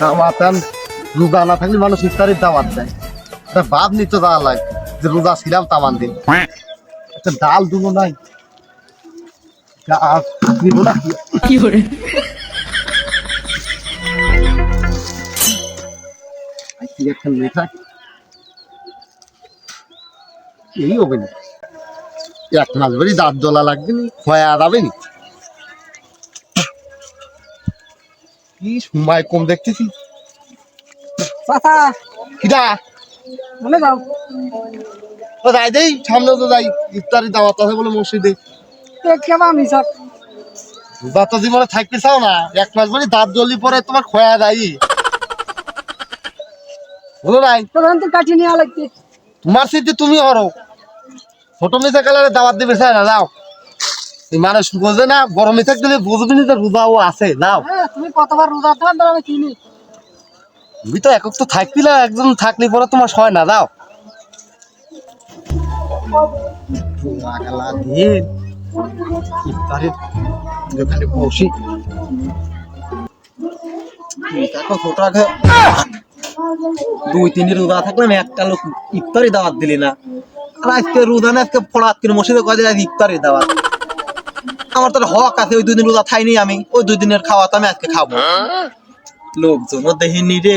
দাওয়াতাম রোজা না থাকলে মানুষ ইফতারের দাওয়াত দেয়। তা বাপ নিত দেওয়া লাগে যে রোজা ছিলাম তামান দিন একটা ডাল দুটো নাই। কি একটা মেয়ে এই হবে না এক মাস ভরি দাঁত দোলা লাগবে নি হয়ে যাবে নি কি সময় কম দেখতেছি। চাচা। কিটা মনে যাও। ও যাই দেই সামনে তো যাই ইফতারি দাওয়াত আছে বলে মসজিদে। কেমন মিশক দাঁত জীবনে থাকতে চাও না এক মাস বাড়ি দাঁত জ্বলি পরে তোমার খোয়া যাই। বুঝো নাই? তখন তো কাটি নেওয়া লাগছে তোমার স্মৃতি তুমি হরো। ছোট মিশা কালারে দাওয়াত দিবে না যাও। মানুষ বোঝে না বড় মিশা দিলে বুঝবি না রোজাও আছে যাও। তুমি কতবার রোজা আমি চিনি। তুমি তো একক তো থাকবি না একজন থাকলে পরে তোমার সয় না যাও। ইফতারের দোকানে বসি দেখো ছোট আগে দুই তিন রোজা থাকলাম একটা লোক ইফতারি দাওয়াত দিলি না। আজকে রোজা না আজকে ফড়াত কিনে মসজিদে কয়ে দিলে ইফতারি দাওয়াত? আমার তো হক আছে ওই দুই দিন রোজা খাইনি আমি ওই দুই দিনের খাওয়া তো আমি আজকে খাব। লোকজনও দেখিনি রে।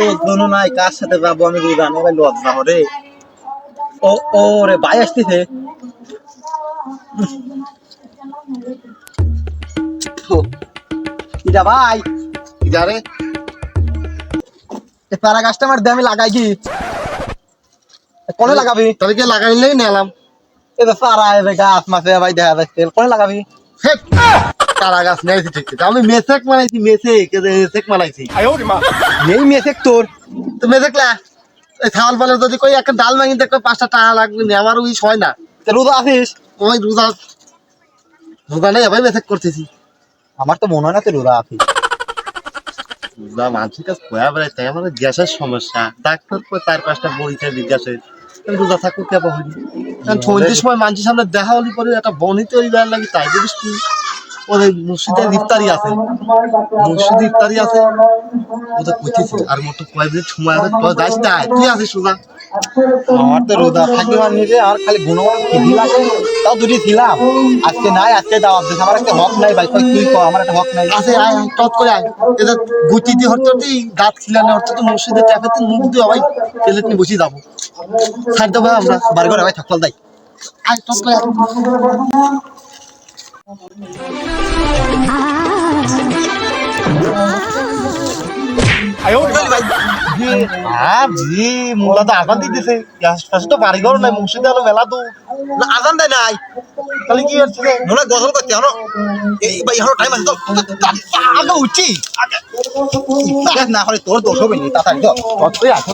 লোকজনও নাই কার সাথে যাব আমি রোজা লজ্জা হরে। ও ও রে ভাই আসতেছে। ইটা ভাই। যারে এই প্যারা গাছটা আমার দিয়ে আমি লাগাই কি? কোনে লাগাবি? তাহলে কি লাগাইলেই নিলাম। তো সারা এবে গাছ মাছে ভাই দেখা যাচ্ছে কোনে লাগাবি? চারা গাছ নেই ঠিক আমি মেসেক বানাইছি মেসেক মেসেক বানাইছি এই মেসেক তোর। তো মেসেকলা এই ছাগল পালে যদি কই একটা ডাল ভাঙি দেখো পাঁচটা টাকা লাগবে না আমার ওই হয় না। তো রোজা আছিস? ওই রোজা রোজা নেই ভাই মেসেক করতেছি। আমার তো মনে হয় না তুই রোজা আছিস। রোজা মানসিক কাজ খোয়া বেড়াইতে আমার গ্যাসের সমস্যা। ডাক্তার চার পাঁচটা গ্যাসের আমি রোজা থাকুক কে হয়নি কারণ ছয়টির সময় মানুষের সামনে দেখা হলি পরে একটা বনি তৈরি করার লাগে তাই যদি তুই ওদের মসজিদে ইফতারি আছে। মসজিদে ইফতারি আছে। ওদের কইতেছি আর মতো কয়েকদিন সময় আছে তুই আছিস রোজা আমার তো রোজা থাকি মানি রে আর খালি গুণগত খিদি লাগে তাও দুটি ছিলাম আজকে নাই আজকে দাওয়াত দিস আমার একটা হক নাই ভাই কই তুই কর আমার একটা হক নাই। আছে আয় আয়, টট করে আয়। এদের গুটি দিয়ে হরতে হরতে দাঁত খিলানে হরতে তো মসজিদে ট্যাপেতে মুখ দিয়ে সবাই প্লেট নিয়ে বসে যাব। ছাড় দেবো আমরা। বাড়ি করে ভাই থাকল দাই আয় টট করে আর জি মোলা তো আজান দিতেছে আশপাশে তো বাড়ি ঘর নাই মসজিদে হলো মেলা তো না আজান দেয় নাই। তাহলে কি হচ্ছে মনে হয় করতে হনো এই ভাই এখনও টাইম আছে তো। আগে উঠছি আগে। না হলে তোর দোষ হবে নি তাড়াতাড়ি তো। করে আয়।